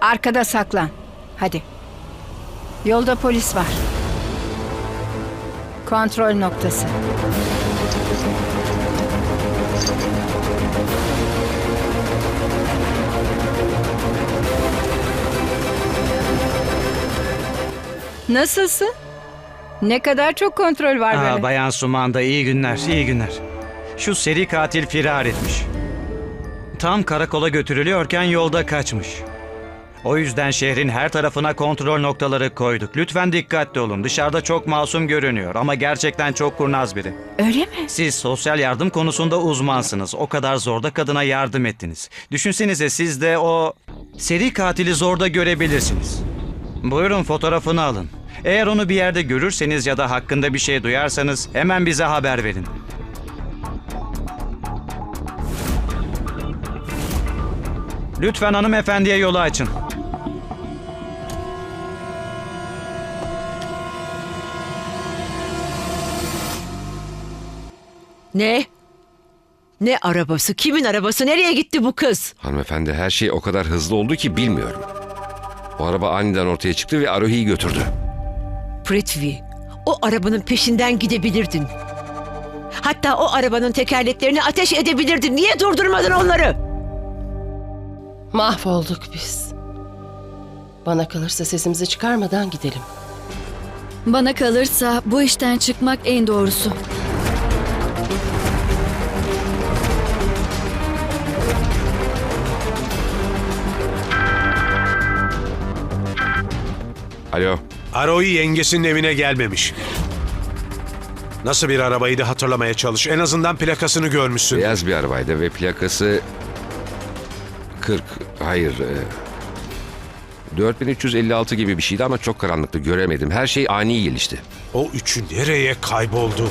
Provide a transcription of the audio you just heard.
Arkada saklan. Hadi. Yolda polis var. Kontrol noktası. Nasılsın? Ne kadar çok kontrol var Aa, böyle. Bayan Sumanda iyi günler, iyi günler. Şu seri katil firar etmiş. Tam karakola götürülüyorken yolda kaçmış. O yüzden şehrin her tarafına kontrol noktaları koyduk. Lütfen dikkatli olun. Dışarıda çok masum görünüyor ama gerçekten çok kurnaz biri. Öyle mi? Siz sosyal yardım konusunda uzmansınız. O kadar zorda kadına yardım ettiniz. Düşünsenize siz de o seri katili zorda görebilirsiniz. Buyurun fotoğrafını alın. Eğer onu bir yerde görürseniz ya da hakkında bir şey duyarsanız hemen bize haber verin. Lütfen hanımefendiye yolu açın. Ne? Ne arabası? Kimin arabası? Nereye gitti bu kız? Hanımefendi her şey o kadar hızlı oldu ki bilmiyorum. O araba aniden ortaya çıktı ve Arohi'yi götürdü. Prithvi, o arabanın peşinden gidebilirdin. Hatta o arabanın tekerleklerini ateş edebilirdin. Niye durdurmadın onları? Mahvolduk biz. Bana kalırsa sesimizi çıkarmadan gidelim. Bana kalırsa bu işten çıkmak en doğrusu. Alo, Aroyi yengesinin evine gelmemiş. Nasıl bir arabayı da hatırlamaya çalış. En azından plakasını görmüşsün. beyaz bir arabaydı ve plakası 40, hayır, e, 4356 gibi bir şeydi ama çok karanlıktı göremedim. Her şey ani gelişti. O üçü nereye kayboldu?